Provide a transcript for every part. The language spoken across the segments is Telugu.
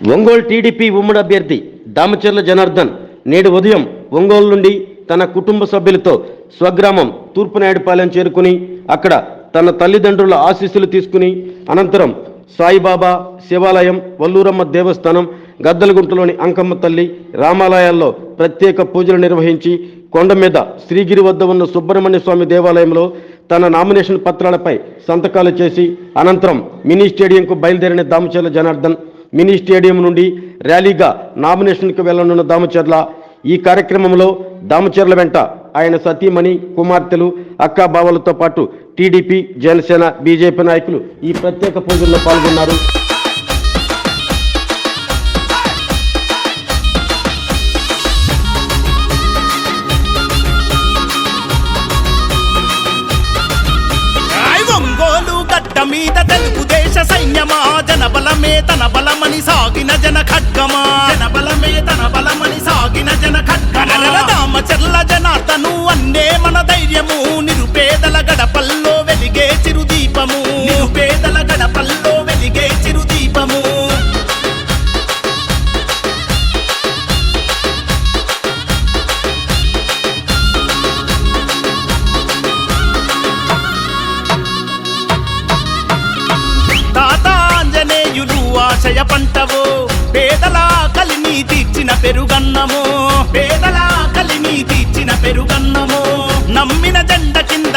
ఒంగోలు టీడీపీ ఉమ్మడి అభ్యర్థి దామచర్ల జనార్దన్ నేడు ఉదయం ఒంగోలు నుండి తన కుటుంబ సభ్యులతో స్వగ్రామం తూర్పునాయుడుపాలెం చేరుకుని అక్కడ తన తల్లిదండ్రుల ఆశీస్సులు తీసుకుని అనంతరం సాయిబాబా శివాలయం వల్లూరమ్మ దేవస్థానం గద్దలగుంటలోని అంకమ్మ తల్లి రామాలయాల్లో ప్రత్యేక పూజలు నిర్వహించి కొండ మీద శ్రీగిరి వద్ద ఉన్న సుబ్రహ్మణ్య స్వామి దేవాలయంలో తన నామినేషన్ పత్రాలపై సంతకాలు చేసి అనంతరం మినీ స్టేడియంకు బయలుదేరిన దామచర్ల జనార్దన్ మినీ స్టేడియం నుండి ర్యాలీగా నామినేషన్కు వెళ్ళనున్న దామచర్ల ఈ కార్యక్రమంలో దామచర్ల వెంట ఆయన సతీమణి కుమార్తెలు అక్కా బావలతో పాటు టీడీపీ జనసేన బీజేపీ నాయకులు ఈ ప్రత్యేక పూజల్లో పాల్గొన్నారు. మీద తెలుగుదేశ సైన్యమా జనబలమే తన బలమని సాగిన జన ఖడ్గమా? జనబలమే తన బలమని సాగిన జన ఖడ్గమా?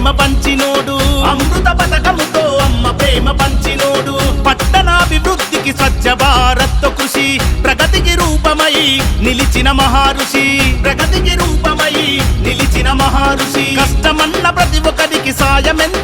ప్రేమ పంచినోడు. అమృత పథకముతో అమ్మ ప్రేమ పంచినోడు. పట్టణాభివృద్ధికి స్వచ్ఛ భారత్ కృషి ప్రగతికి రూపమై నిలిచిన మహారుషి. ప్రగతికి రూపమై నిలిచిన మహారుషి. కష్టమన్న ప్రతి ఒక్కరికి సాయమెంతో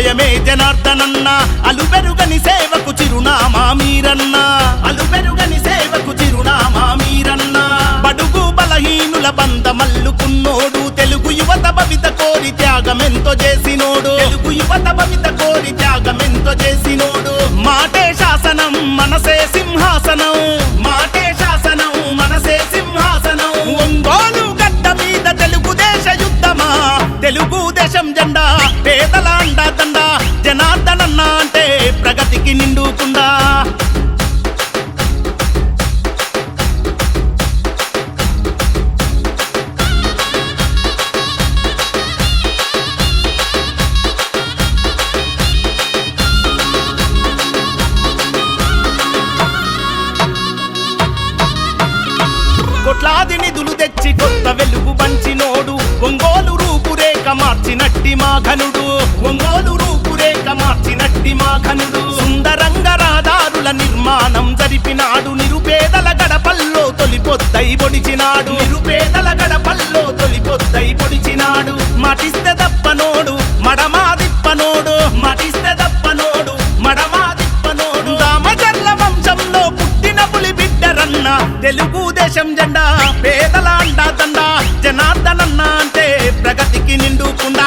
అభయమే జనార్దనన్న. అలుబెరుగని సేవకు చిరునామా మీరన్న. అలుబెరుగని సేవకు చిరునామా మీరన్న. బడుగు బలహీనుల బంద మల్లుకున్నోడు. తెలుగు యువత భవిత కోరి త్యాగమెంతో చేసినోడు. తెలుగు యువత భవిత కోరి త్యాగమెంతో చేసినోడు. మాటే శాసనం మనసే సింహాసనం. మాటే శాసనం మనసే సింహాసనం. ఒంగోలు గడ్డ మీద తెలుగుదేశ యుద్ధమా? తెలుగుదేశం జెండా పేదల నిండుతుందా నిర్మాణం జరిపినాడు. నిరుపేదల గడపల్లో తొలి పొద్దై పొడిచినాడు. నిరుపేదల గడపల్లో తొలి పొద్దై పొడిచినాడు. మటిస్తే దప్పనోడు మడమా దిప్పనోడు మటిస్తే దప్పనోడు మడమా దిప్పనోడు రామచర్ల వంశంలో పుట్టిన పులి బిడ్డరన్న తెలుగుదేశం జెండా పేదల అండా దండ జనార్దనన్న అంటే ప్రగతికి నిండుకుండా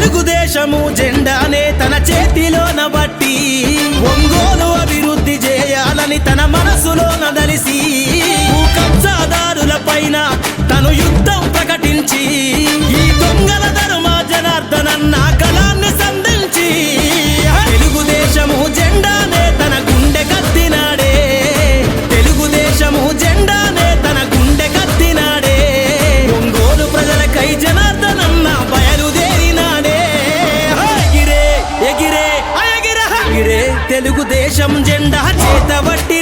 తెలుగుదేశము జెండానే తన చేతిలోన బట్టి ఒంగోలు అభివృద్ధి చేయాలని తన మనసులోన దలిసి కబ్జాదారుల పైన తను యుద్ధం ప్రకటించి తెలుగుదేశం జెండా చేతబట్టి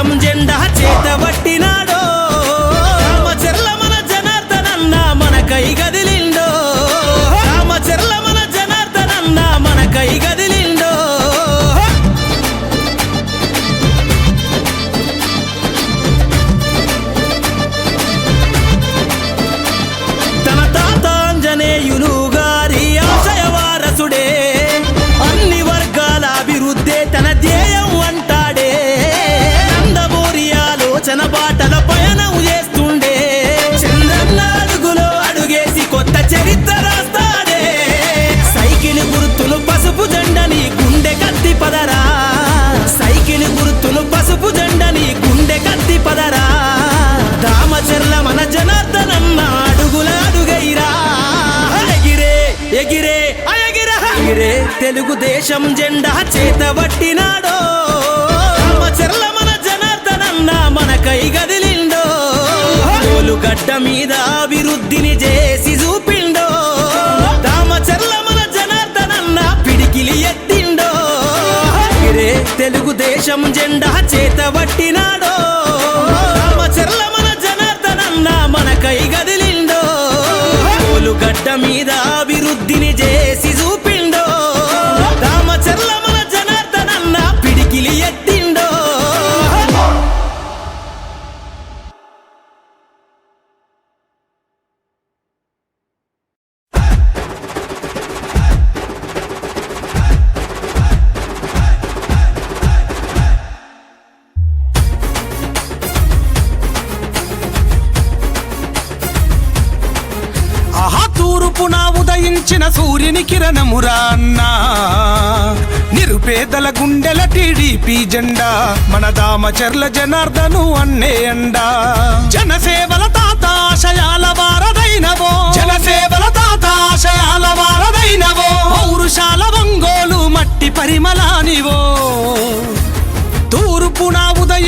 తెలుగుదేశం జెండా చేతబట్టినాడో తెలుగుదేశం జెండా చేతబట్టినాడో రామచర్ల మన జనార్దనన్న మన కై గదిలిండో గడ్డ మీద అభివృద్ధిని చేసి చూపిండో. దామచర్ల మన జనార్దనన్న పిడికిలి ఎత్తిండో. ఎగిరే తెలుగుదేశం జెండా చేతబట్టినాడో వచ్చిన సూర్యుని కిరణమురా అన్నా. నిరుపేదల గుండెల టీడీపీ జెండా మన దామచర్ల జనార్దను అన్నే అండా. జనసేవల తాత ఆశయాల వారదైనవో. జనసేవల తాత ఆశయాల వారదైనవో. పౌరుషాల వంగోలు మట్టి పరిమళానివో. తూర్పునా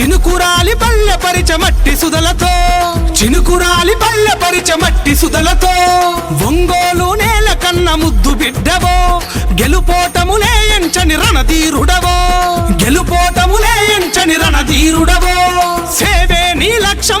చినుకురాలి బల్ల పరిచ మట్టి సుదలతో. చినుకురాలి బల్ల పరిచ మట్టి సుదలతో. ఒంగోలు నేల కన్న ముద్దు బిడ్డవో. గెలుపోటములే ఎంచని రణధీరుడవో. గెలుపోటములే ఎంచని రణధీరుడవో. సేవే నీ లక్ష్యం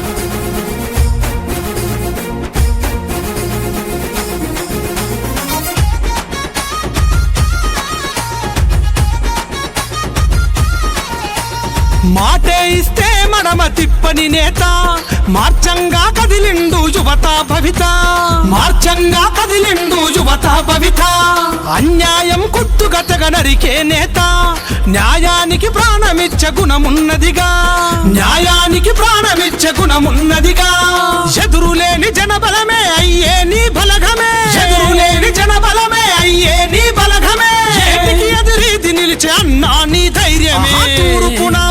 మాటే ఇస్తే మడమ తిప్పని నేత. మార్చంగా కదిలిండు యువత భవిత. మార్చంగా కదిలిండు యువత భవిత. అన్యాయం కుట్టుగతగ నరికే నేత. న్యాయానికి ప్రాణమిచ్చ గుణమున్నదిగా. న్యాయానికి ప్రాణమిచ్చ గుణమున్నదిగా. ఎదురులేని జనబలమే అయ్యే నీ బలగమే. ఎదురులేని జనబలమే అయ్యే నీ బలగమే. ఏటికి ఎదురీది నిలిచే అన్నా నీ ధైర్యమే. తూర్పున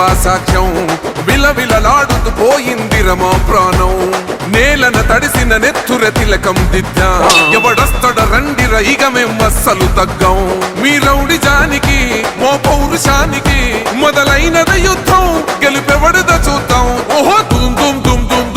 కత్తులు లేవా సాక్ష్యం విలవిలలాడుతూ పోయింది రమా ప్రాణం. నేలన తడిసిన నెత్తుర తిలకం దిద్దా. ఎవడస్తడ రండిర ఇక మేం అస్సలు తగ్గం. మీ రౌడి జానికి మో పౌరుషానికి మొదలైనద యుద్ధం. గెలుపెవడద చూద్దాం. ఓహో దుమ్ దుమ్ దుమ్ దుమ్.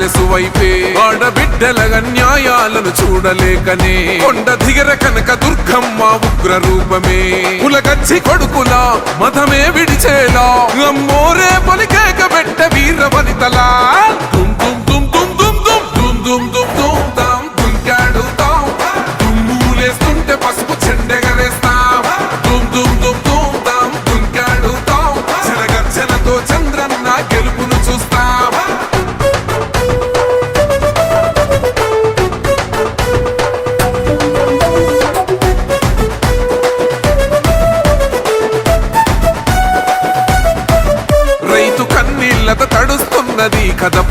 నీ ప్యాలెసు వైపే ఆడబిడ్డల న్యాయాలను చూడలేకనే కొండ దిగర కనక దుర్గమ్మ ఉగ్ర రూపమే కులగచ్చి కొడుకులా మతమే విడిచేలా అమ్మోరే పలికేక పెట్ట వీర వనితలా దుమ్ దుమ్ దుమ్ దుమ్ దుమ్ దుమ్ దుమ్ దుమ్ దుమ్ దుమ్